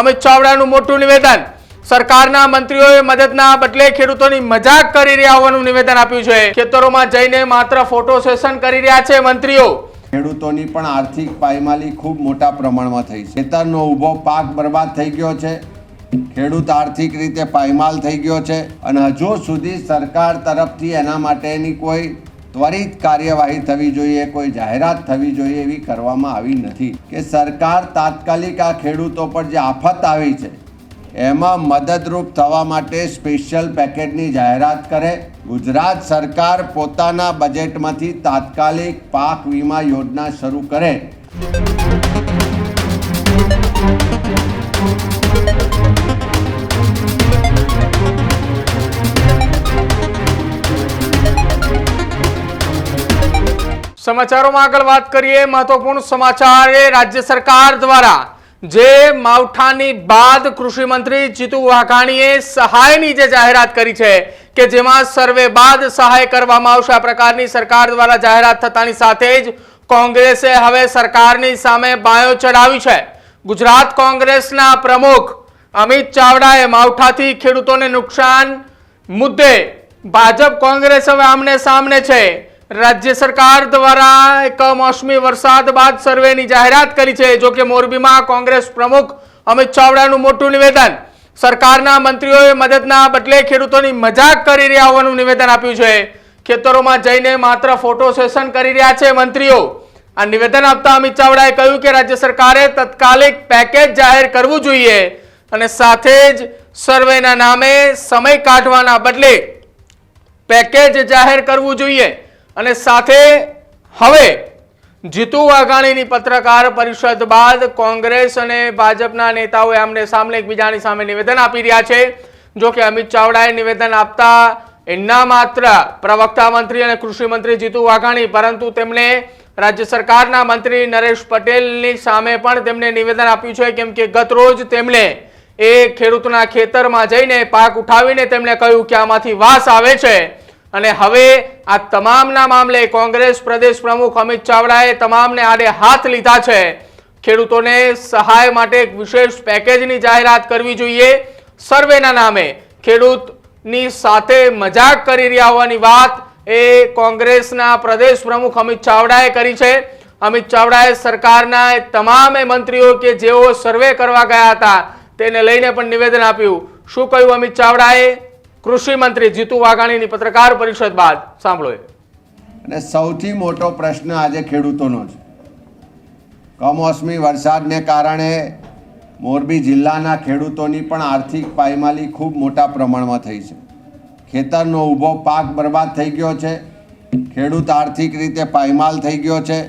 અમિત ચાવડાનું મોટું નિવેદન. સરકારના મંત્રીઓએ મદદના બદલે ખેડૂતોની મજાક કરી રહ્યા હોવાનું નિવેદન આપ્યું છે. ખેતરોમાં જઈને માત્ર ફોટો સેશન કરી રહ્યા છે મંત્રીઓ. ખેડૂતોની પણ આર્થિક પાયમાલી ખૂબ મોટા પ્રમાણમાં થઈ. છે ખેતરનો ઊભો પાક બરબાદ થઈ ગયો છે. ખેડૂત આર્થિક રીતે પાયમાલ થઈ ગયો છે. અને હજુ સુધી સરકાર તરફથી એના માટેની કોઈ ત્વરિત કાર્યવાહી થવી જોઈએ, કોઈ જાહેરાત થવી જોઈએ એવી કરવામાં આવી નથી. કે સરકાર તાત્કાલિક આ ખેડૂતો પર જે આફત આવી છે, એમાં મદદરૂપ થવા માટે સ્પેશિયલ પેકેજની જાહેરાત કરે. ગુજરાત સરકાર પોતાના બજેટમાંથી તાત્કાલિક પાક વીમા યોજના શરૂ કરે. સમાચારોમાં આગળ વાત કરીએ. મહત્વપૂર્ણ સમાચાર એ રાજ્ય સરકાર દ્વારા જે માવઠાની બાદ કૃષિ મંત્રી જીતુ વાઘાણીએ સહાયની જે જાહેરાત કરી છે કે જેમાં સર્વે બાદ સહાય કરવામાં આવશે, આ પ્રકારની સરકાર દ્વારા જાહેરાત થતાની સાથે જ કોંગ્રેસે હવે સરકારની સામે બાયો ચડાવી છે. ગુજરાત કોંગ્રેસના પ્રમુખ અમિત ચાવડાએ માવઠાથી ખેડૂતોને નુકસાન મુદ્દે ભાજપ કોંગ્રેસ હવે આમને સામને છે. રાજ્ય સરકાર દ્વારા એક કમોસમી વરસાદ બાદ સર્વેની જાહેરાત કરી છે જોકે મોરબીમાં કોંગ્રેસ પ્રમુખ અમિત ચાવડાનું મોટું નિવેદન. સરકારના મંત્રીઓએ મદદના બદલે ખેડૂતોની મજાક કરી રહ્યા હોવાનું નિવેદન આપ્યું છે. ખેતરોમાં જઈને માત્ર ફોટો સેશન કરી રહ્યા છે મંત્રીઓ. આ નિવેદન આપતા અમિત ચાવડાએ કહ્યું કે રાજ્ય સરકારે તત્કાલિક પેકેજ જાહેર કરવું જોઈએ અને સાથે જ સર્વેના નામે સમય કાઢવાના બદલે પેકેજ જાહેર કરવું જોઈએ. અને સાથે હવે જીતુ વાઘાણીની પત્રકાર પરિષદ બાદ કોંગ્રેસ અને ભાજપના નેતાઓએ આમને સામને એકબીજાની સામે નિવેદન આપી રહ્યા છે. જો કે અમિત ચાવડાએ નિવેદન આપતા એના માત્ર પ્રવક્તા મંત્રી અને કૃષિ મંત્રી જીતુ વાઘાણી, પરંતુ તેમણે રાજ્ય સરકારના મંત્રી નરેશ પટેલની સામે પણ તેમણે નિવેદન આપ્યું છે. કેમ કે ગત તેમણે એ ખેડૂતના ખેતરમાં જઈને પાક ઉઠાવીને તેમણે કહ્યું કે આમાંથી વાસ આવે છે. અને હવે આ તમામના મામલે કોંગ્રેસ પ્રદેશ પ્રમુખ અમિત ચાવડાએ તમામને આડે હાથ લીધા છે. ખેડૂતોને સહાય માટે એક વિશેષ પેકેજની જાહેરાત કરવી જોઈએ. સર્વેના નામે ખેડૂતની સાથે મજાક કરી રહ્યા હોવાની વાત એ કોંગ્રેસના પ્રદેશ પ્રમુખ અમિત ચાવડાએ કરી છે. અમિત ચાવડાએ સરકારના તમામે મંત્રીઓ કે જેઓ સર્વે કરવા ગયા હતા, તેને લઈને પણ નિવેદન આપ્યું. શું કહ્યું અમિત ચાવડાએ? કૃષિ મંત્રી જીતુ વાઘાણીની પત્રકાર પરિષદ બાદ સાંભળો અને સૌથી મોટો પ્રશ્ન આજે ખેડૂતોનો છે. કમોસમી વરસાદને કારણે મોરબી જિલ્લાના ખેડૂતોની પણ આર્થિક પાયમાલી ખૂબ મોટા પ્રમાણમાં થઈ છે. ખેતરનો ઊભો પાક બરબાદ થઈ ગયો છે. ખેડૂત આર્થિક રીતે પાયમાલ થઈ ગયો છે.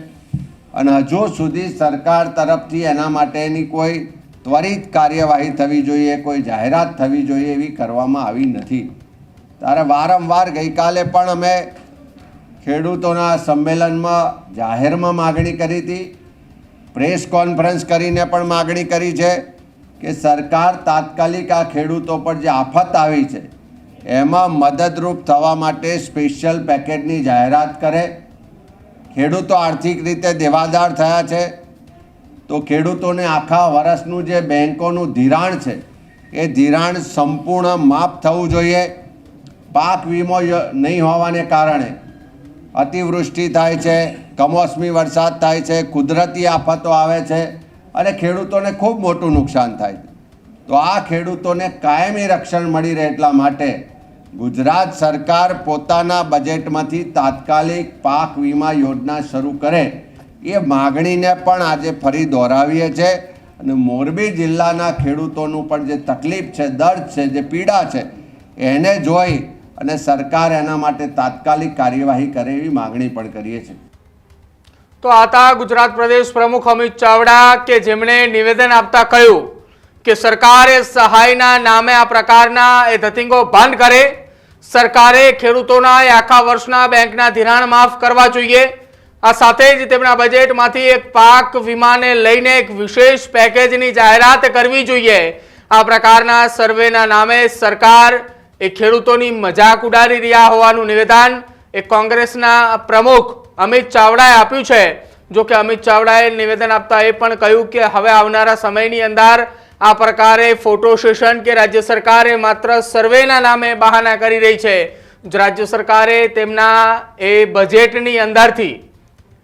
અને હજુ સુધી સરકાર તરફથી એના માટેની કોઈ ત્વરિત કાર્યવાહી થવી જોઈએ, કોઈ જાહેરાત થવી જોઈએ એવી કરવામાં આવી નથી. ત્યારે વારંવાર ગઈકાલે પણ અમે ખેડૂતોના સંમેલનમાં જાહેરમાં માગણી કરી હતી. પ્રેસ કોન્ફરન્સ કરીને પણ માગણી કરી છે કે સરકાર તાત્કાલિક આ ખેડૂતો પર જે આફત આવી છે, એમાં મદદરૂપ થવા માટે સ્પેશિયલ પેકેજની જાહેરાત કરે. ખેડૂતો આર્થિક રીતે દેવાદાર થયા છે. તો ખેડૂતોને આખા વર્ષનું જે બેંકોનું ધિરાણ છે, એ ધિરાણ સંપૂર્ણ માફ થવું જોઈએ. પાક વીમો નહીં હોવાને કારણે અતિવૃષ્ટિ થાય છે, કમોસમી વરસાદ થાય છે, કુદરતી આફતો આવે છે અને ખેડૂતોને ખૂબ મોટું નુકસાન થાય. છે તો આ ખેડૂતોને કાયમી રક્ષણ મળી રહે એટલા માટે ગુજરાત સરકાર પોતાના બજેટમાંથી તાત્કાલિક પાક વીમા યોજના શરૂ કરે. એ માગણીને પણ આજે ફરી દોહરાવીએ છે. અને મોરબી જિલ્લાના ખેડૂતોનું પણ જે તકલીફ છે, દર્દ છે, જે પીડા છે, એને જોઈ અને સરકાર એના માટે તાત્કાલિક કાર્યવાહી કરે એવી માગણી પણ કરીએ છીએ. તો આ હતા ગુજરાત પ્રદેશ પ્રમુખ અમિત ચાવડા કે જેમણે નિવેદન આપતા કહ્યું કે સરકારે સહાયના નામે આ પ્રકારના એ ધતિંગો બંધ કરે. સરકારે ખેડૂતોના આખા વર્ષના બેંકના ધિરાણ માફ કરવા જોઈએ. આ સાથે જ તેમના બજેટમાંથી એક પાક વીમાને લઈને એક વિશેષ પેકેજની જાહેરાત કરવી જોઈએ. આ પ્રકારના સર્વેના નામે સરકાર એ ખેડૂતોની મજાક ઉડાડી રહ્યા હોવાનું નિવેદન એ કોંગ્રેસના પ્રમુખ અમિત ચાવડાએ આપ્યું છે. જો કે અમિત ચાવડાએ નિવેદન આપતા એ પણ કહ્યું કે હવે આવનારા સમયની અંદર આ પ્રકારે ફોટો સેશન કે રાજ્ય સરકારે માત્ર સર્વેના નામે બહાના કરી રહી છે. રાજ્ય સરકારે તેમના એ બજેટની અંદરથી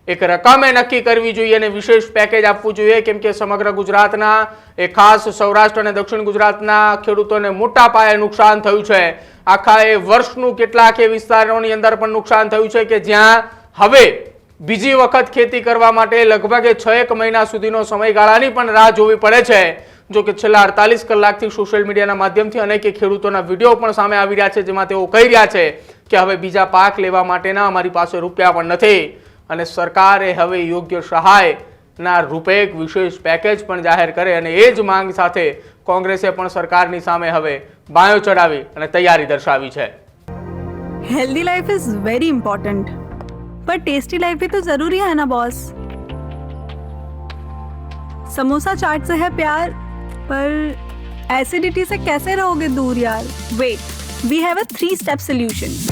એક રકમે નક્કી કરવી જોઈએ અને વિશેષ પેકેજ આપવું જોઈએ, કેમ કે સમગ્ર ગુજરાતના, એ ખાસ સૌરાષ્ટ્ર અને દક્ષિણ ગુજરાતના ખેડૂતોને મોટા પાયે નુકસાન થયું છે. આખા એ વર્ષનું કેટલાક એ વિસ્તારોની અંદર પણ નુકસાન થયું છે કે જ્યાં હવે બીજી વખત ખેતી કરવા માટે લગભગ છ એક મહિના સુધીનો સમયગાળાની પણ રાહ જોવી પડે છે. જો કે છેલ્લા અડતાલીસ કલાકથી સોશિયલ મીડિયાના માધ્યમથી અનેક ખેડૂતોના વીડિયો પણ સામે આવી રહ્યા છે, જેમાં તેઓ કહી રહ્યા છે કે હવે બીજા પાક લેવા માટેના અમારી પાસે રૂપિયા પણ નથી. અને સરકારે હવે યોગ્ય સહાયના રૂપે એક વિશેષ પેકેજ પણ જાહેર કરે અને એ જ માંગ સાથે કોંગ્રેસે પણ સરકારની સામે હવે બાયો ચડાવી અને તૈયારી દર્શાવી છે healthy life is very important पर टेस्टी लाइफ भी तो जरूरी है ना बॉस समोसा चाट से है प्यार पर एसिडिटी से कैसे रहोगे दूर यार wait we have a three step solution